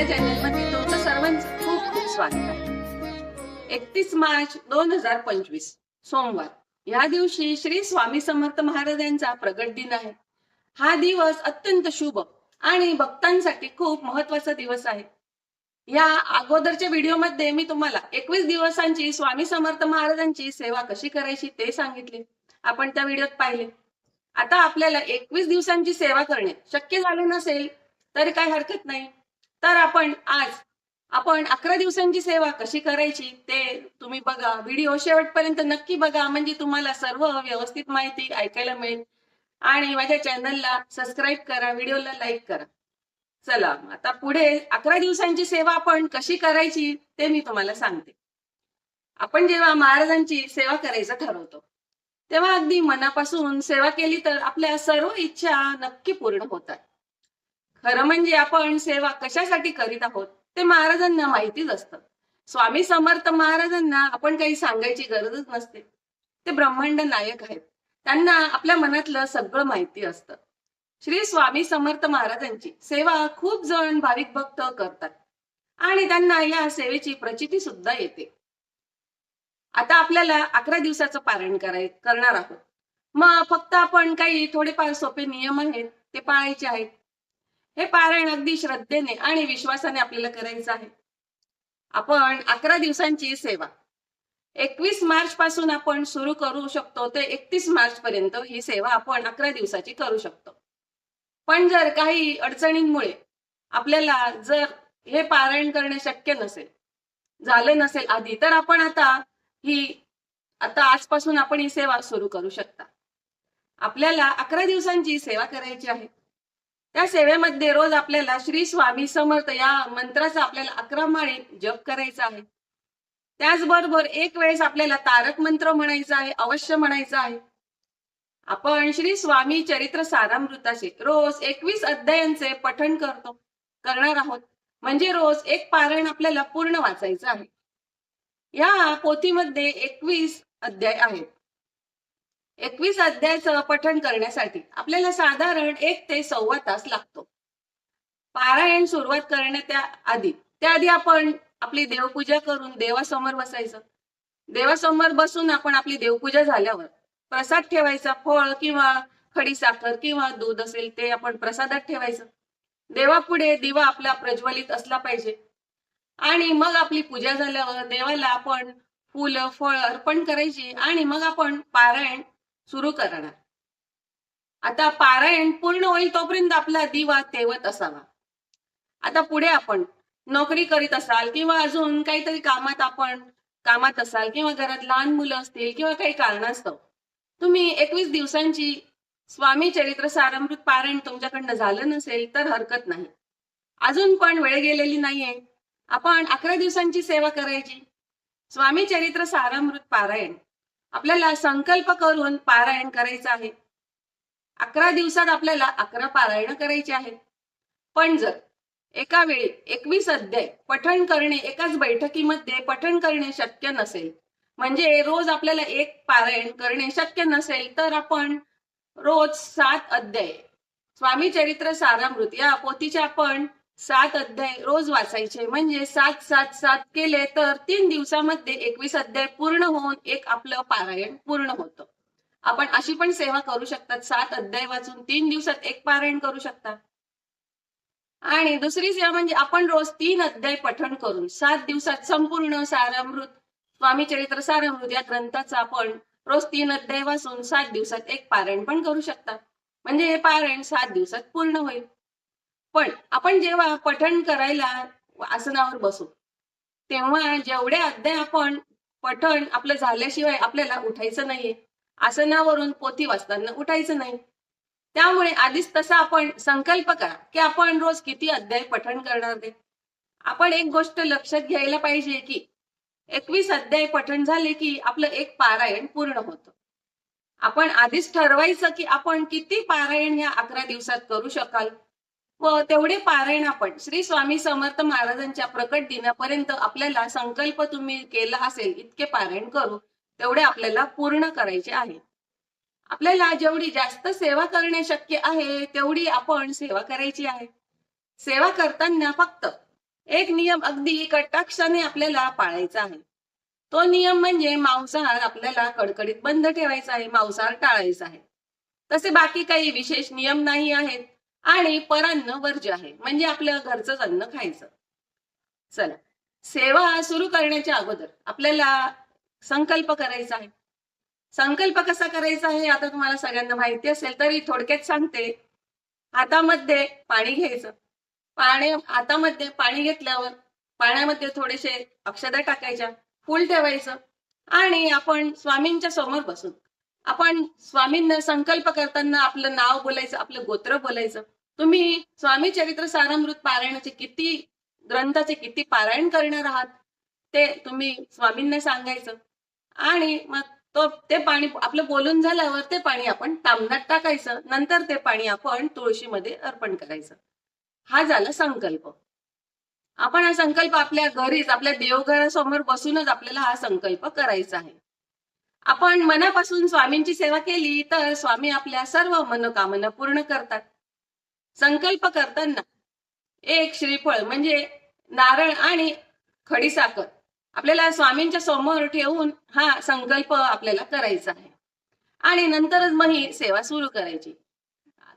माझ्या चॅनलमध्ये तुमचं सर्वांचं खूप खूप स्वागत आहे. एकतीस मार्च दोन हजार पंचवीस सोमवार. या दिवशी श्री स्वामी समर्थ महाराज यांचा प्रगट दिन आहे. हा दिवस अत्यंत शुभ आणि भक्तांसाठी खूप महत्त्वाचा दिवस आहे. या अगोदरच्या व्हिडिओमध्ये मी तुम्हाला एकवीस दिवसांची स्वामी समर्थ महाराजांची सेवा कशी करायची ते सांगितले. आपण त्या व्हिडिओत पाहिले. आता आपल्याला एकवीस दिवसांची सेवा करणे शक्य झाले नसेल तरी काही हरकत नाही. तर आपण आज आपण अकरा दिवसांची सेवा कशी करायची ते तुम्ही बघा. व्हिडिओ शेवटपर्यंत नक्की बघा. म्हणजे तुम्हाला सर्व व्यवस्थित माहिती ऐकायला मिळेल. आणि माझ्या चॅनलला सबस्क्राईब करा व्हिडिओला लाईक करा. चला आता पुढे अकरा दिवसांची सेवा आपण कशी करायची ते मी तुम्हाला सांगते. आपण जेव्हा महाराजांची सेवा करायचं ठरवतो तेव्हा अगदी मनापासून सेवा केली तर आपल्या सर्व इच्छा नक्की पूर्ण होतात. खरं म्हणजे आपण सेवा कशासाठी करीत आहोत ते महाराजांना माहितीच असतं. स्वामी समर्थ महाराजांना आपण काही सांगायची गरजच नसते. ते ब्रह्मांड नायक आहेत. त्यांना आपल्या मनातलं सगळं माहिती असतं. श्री स्वामी समर्थ महाराजांची सेवा खूप जण भाविक भक्त करतात. आणि त्यांना या सेवेची प्रचिती सुद्धा येते. आता आपल्याला अकरा दिवसाचं पारण कराय करणार आहोत. मग फक्त आपण काही थोडेफार सोपे नियम आहेत ते पाळायचे आहेत. हे पारायण अगदी श्रद्धेने आणि विश्वासाने आपल्याला करायचं आहे. आपण अकरा दिवसांची सेवा. एकवीस मार्च पासून आपण सुरू करू शकतो ते एकतीस मार्च पर्यंत ही सेवा आपण अकरा दिवसाची करू शकतो. पण जर काही अडचणींमुळे आपल्याला जर हे पारायण करणे शक्य नसेल झालं नसेल आधी तर आपण आता ही आता आजपासून आपण ही सेवा सुरू करू शकता. आपल्याला अकरा दिवसांची सेवा करायची आहे. त्या सेवेमध्ये रोज आपल्याला श्री स्वामी समर्थ या मंत्राचा आपल्याला अकरा माळी जप करायचा आहे. त्याचबरोबर एक वेळेस आपल्याला तारक मंत्र म्हणायचा आहे अवश्य म्हणायचं आहे. आपण श्री स्वामी चरित्र सारामृताचे रोज एकवीस अध्यायांचे पठण करतो करणार आहोत. म्हणजे रोज एक पारायण आपल्याला पूर्ण वाचायचं आहे. या पोथीमध्ये एकवीस अध्याय आहेत. एकवीस अध्यायाचं पठण करण्यासाठी आपल्याला साधारण एक ते सव्वा तास लागतो. पारायण सुरुवात करण्याच्या आधी त्याआधी आपण आपली देवपूजा करून देवासमोर बसायचं. देवासमोर बसून आपण आपली देवपूजा झाल्यावर प्रसाद ठेवायचा फळ किंवा खडी साखर किंवा दूध असेल ते आपण प्रसादात ठेवायचं. देवापुढे दिवा आपला प्रज्वलित असला पाहिजे. आणि मग आपली पूजा झाल्यावर देवाला आपण फुलं फळ अर्पण करायची आणि मग आपण पारायण सुरू करणार. आता पारायण पूर्ण होईल तोपर्यंत आपला दिवा तेवत असावा. आता पुढे आपण नोकरी करीत असाल किंवा अजून काहीतरी कामात आपण कामात असाल किंवा घरात लहान मुलं असतील किंवा काही कारणास्तव तुम्ही एकवीस दिवसांची स्वामी चरित्र सारामृत पारायण तुमच्याकडनं झालं नसेल तर हरकत नाही. अजून पण वेळ गेलेली नाहीये. आपण अकरा दिवसांची सेवा करायची. स्वामी चरित्र सारामृत पारायण. आपल्याला संकल्प करून पारायण करायचं आहे. अकरा दिवसात आपल्याला अकरा पारायण करायची आहेत. पण जर एका वेळी एकवीस अध्याय पठण करणे एकाच बैठकीमध्ये पठण करणे शक्य नसेल म्हणजे रोज आपल्याला एक पारायण करणे शक्य नसेल तर आपण रोज सात अध्याय. स्वामी चरित्र सारामृत या पोथीचे आपण सात अध्याय रोज वाचायचे. म्हणजे सात सात सात केले तर तीन दिवसामध्ये एकवीस अध्याय पूर्ण होऊन एक आपलं पारायण पूर्ण होतं. आपण अशी पण सेवा करू शकतात. सात अध्याय वाचून तीन दिवसात एक पारायण करू शकता. आणि दुसरी सेवा म्हणजे आपण रोज तीन अध्याय पठण करून सात दिवसात संपूर्ण सारामृत स्वामी चरित्र सारामृत या ग्रंथाचा आपण रोज तीन अध्याय वाचून सात दिवसात एक पारायण पण करू शकता. म्हणजे हे पारायण सात दिवसात पूर्ण होईल. पण आपण जेव्हा पठण करायला आसनावर बसू तेव्हा जेवढे अध्याय आपण पठण आपलं झाल्याशिवाय आपल्याला उठायचं नाहीये. आसनावरून पोथी वाचताना उठायचं नाही. त्यामुळे आधीच तसा आपण संकल्प करा की आपण रोज किती अध्याय पठण करणार ते आपण एक गोष्ट लक्षात घ्यायला पाहिजे की एकवीस अध्याय पठण झाले की आपलं एक पारायण पूर्ण होतं. आपण आधीच ठरवायचं की आपण किती पारायण या अकरा दिवसात करू शकाल. व तेवढे पारायण आपण. श्री स्वामी समर्थ महाराजांच्या प्रकट दिनापर्यंत आपल्याला संकल्प तुम्ही केला असेल इतके पारायण करू तेवढे आपल्याला पूर्ण करायचे आहे. आपल्याला जेवढी जास्त सेवा करणे शक्य आहे तेवढी आपण सेवा करायची आहे. सेवा करताना फक्त एक नियम अगदी कटाक्षाने आपल्याला पाळायचा आहे. तो नियम म्हणजे मांसाहार आपल्याला कडकडीत बंद ठेवायचा आहे मांसाहार टाळायचा आहे. तसे बाकी काही विशेष नियम नाही आहेत. आणि परान्न वर्ज्य आहे. म्हणजे आपलं घरचं अन्न खायचं. चला. सेवा सुरू करण्याच्या अगोदर आपल्याला संकल्प करायचा आहे. संकल्प कसा करायचा आहे? आता तुम्हाला सगळ्यांना माहिती असेल तरी थोडक्यात सांगते. हातामध्ये पाणी घ्यायचं. पाणी हातामध्ये पाणी घेतल्यावर पाण्यामध्ये थोडेसे अक्षदा टाकायच्या. फुल ठेवायचं. आणि आपण स्वामींच्या समोर बसून आपण स्वामींना संकल्प करताना आपलं नाव बोलायचं आपलं गोत्र बोलायचं. तुम्ही स्वामी चरित्र सारामृत पारायणाचे किती ग्रंथाचे किती पारायण करणार आहात ते तुम्ही स्वामींना सांगायचं. आणि मग तो ते पाणी आपलं बोलून झाल्यावर ते पाणी आपण तांबण्यात टाकायचं नंतर ते पाणी आपण तुळशीमध्ये अर्पण करायचं. हा झाला संकल्प. आपण हा संकल्प आपल्या घरीच आपल्या देवघरासमोर बसूनच आपल्याला हा संकल्प करायचा आहे. आपण मनापासून स्वामींची सेवा केली तर स्वामी आपल्या सर्व मनोकामना पूर्ण करतात. संकल्प करताना एक श्रीफळ म्हणजे नारळ आणि खडीसाखर. आपल्याला स्वामींच्या समोर ठेवून हा संकल्प आपल्याला करायचा आहे. आणि नंतरच मग ही सेवा सुरू करायची.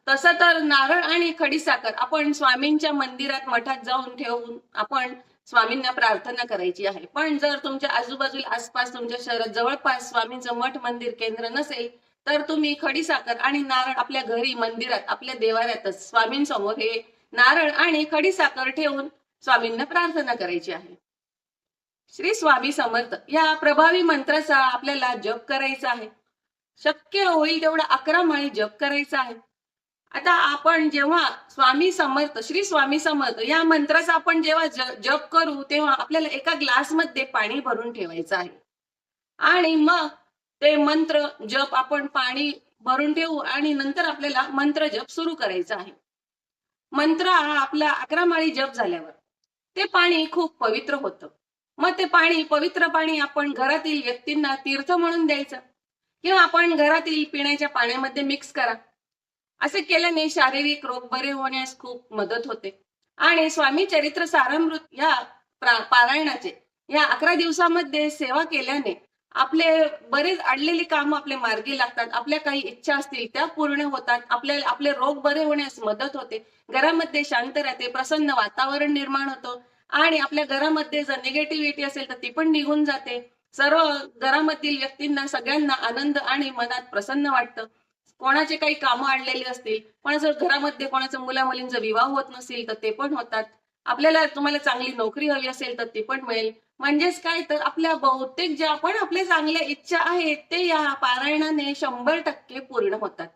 तसं तर नारळ आणि खडीसाखर आपण स्वामींच्या मंदिरात मठात जाऊन ठेवून आपण स्वामींना प्रार्थना करायची आहे. पण जर तुमच्या आजूबाजूला आसपास तुमच्या शहरात जवळपास स्वामींचं मठ मंदिर केंद्र नसेल तर तुम्ही खडीसाखर आणि नारळ आपल्या घरी मंदिरात आपल्या देवाऱ्यातच स्वामींसमोर हे नारळ आणि खडीसाखर ठेवून स्वामींना प्रार्थना करायची आहे. श्री स्वामी समर्थ या प्रभावी मंत्राचा आपल्याला जप करायचा आहे. शक्य होईल तेवढा अकरा माळी जप करायचा आहे. आता आपण जेव्हा स्वामी समर्थ श्री स्वामी समर्थ या मंत्राचा आपण जेव्हा जप करू तेव्हा आपल्याला एका ग्लासमध्ये पाणी भरून ठेवायचं आहे. आणि मग ते मंत्र जप आपण पाणी भरून ठेवू आणि नंतर आपल्याला मंत्र जप सुरू करायचा आहे. मंत्र हा आपला अकरा माळी जप झाल्यावर ते पाणी खूप पवित्र होतं. मग ते पाणी पवित्र पाणी आपण घरातील व्यक्तींना तीर्थ म्हणून द्यायचं. किंवा आपण घरातील पिण्याच्या पाण्यामध्ये मिक्स करा. असे केल्याने शारीरिक रोग बरे होण्यास खूप मदत होते. आणि स्वामी चरित्र सारामृत या पारायणाचे या अकरा दिवसामध्ये सेवा केल्याने आपले बरेच अडलेली काम आपले मार्गी लागतात आपल्या काही इच्छा असतील त्या पूर्ण होतात आपल्या आपले रोग बरे होण्यास मदत होते. घरामध्ये शांत राहते प्रसन्न वातावरण निर्माण होतं आणि आपल्या घरामध्ये जर निगेटिव्हिटी असेल तर ती पण निघून जाते. सर्व घरामधील व्यक्तींना सगळ्यांना आनंद आणि मनात प्रसन्न वाटतं. कोणाचे काही कामं आणलेली असतील पण जर घरामध्ये कोणाचं मुला मुलींचा विवाह होत नसेल तर ते पण होतात. आपल्याला तुम्हाला चांगली नोकरी हवी असेल तर ती पण मिळेल. म्हणजेच काय तर आपल्या बहुतेक ज्या पण आपल्या चांगल्या इच्छा आहेत ते या पारायणाने शंभर टक्के पूर्ण होतात.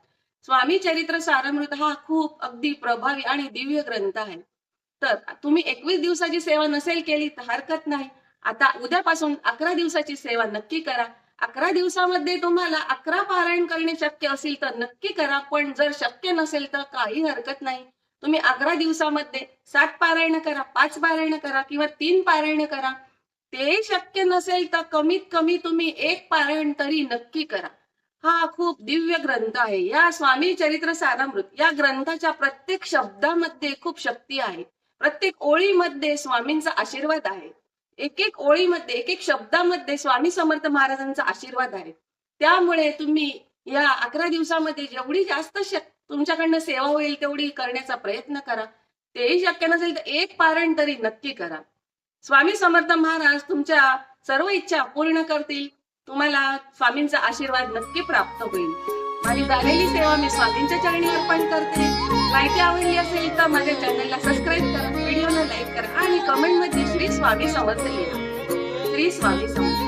स्वामी चरित्र सारामृत हा खूप अगदी प्रभावी आणि दिव्य ग्रंथ आहे. तर तुम्ही एकवीस दिवसाची सेवा नसेल केली तर हरकत नाही. आता उद्यापासून अकरा दिवसाची सेवा नक्की करा. अकरा दिवसामध्ये तुम्हाला अकरा पारायण करणे शक्य असेल तर नक्की करा पण जर शक्य नसेल तर काही हरकत नाही. तुम्ही अकरा दिवसामध्ये सात पारायण करा पाच पारायण करा किंवा तीन पारायण करा. ते शक्य नसेल तर कमीत कमी तुम्ही एक पारायण तरी नक्की करा. हा खूप दिव्य ग्रंथ आहे. या स्वामी चरित्र सारामृत या ग्रंथाच्या प्रत्येक शब्दामध्ये खूप शक्ती आहे. प्रत्येक ओळीमध्ये स्वामींचा आशीर्वाद आहे. एक एक ओळीमध्ये एक एक शब्दामध्ये स्वामी समर्थ महाराजांचा आशीर्वाद आहे. त्यामुळे तुम्ही या अकरा दिवसामध्ये जेवढी जास्त तुमच्याकडनं सेवा होईल तेवढी करण्याचा प्रयत्न करा. तेही शक्य नसेल तर एक पारण तरी नक्की करा. स्वामी समर्थ महाराज तुमच्या सर्व इच्छा पूर्ण करतील. तुम्हाला स्वामींचा आशीर्वाद नक्की प्राप्त होईल. माझी झालेली सेवा मी स्वामींच्या चरणी अर्पण करते. माहिती आवडली असेल तर माझ्या चॅनलला सबस्क्राईब करा व्हिडिओला लाईक करा आणि कमेंटमध्ये श्री स्वामी समर्थ लिहा. श्री स्वामी समर्थ.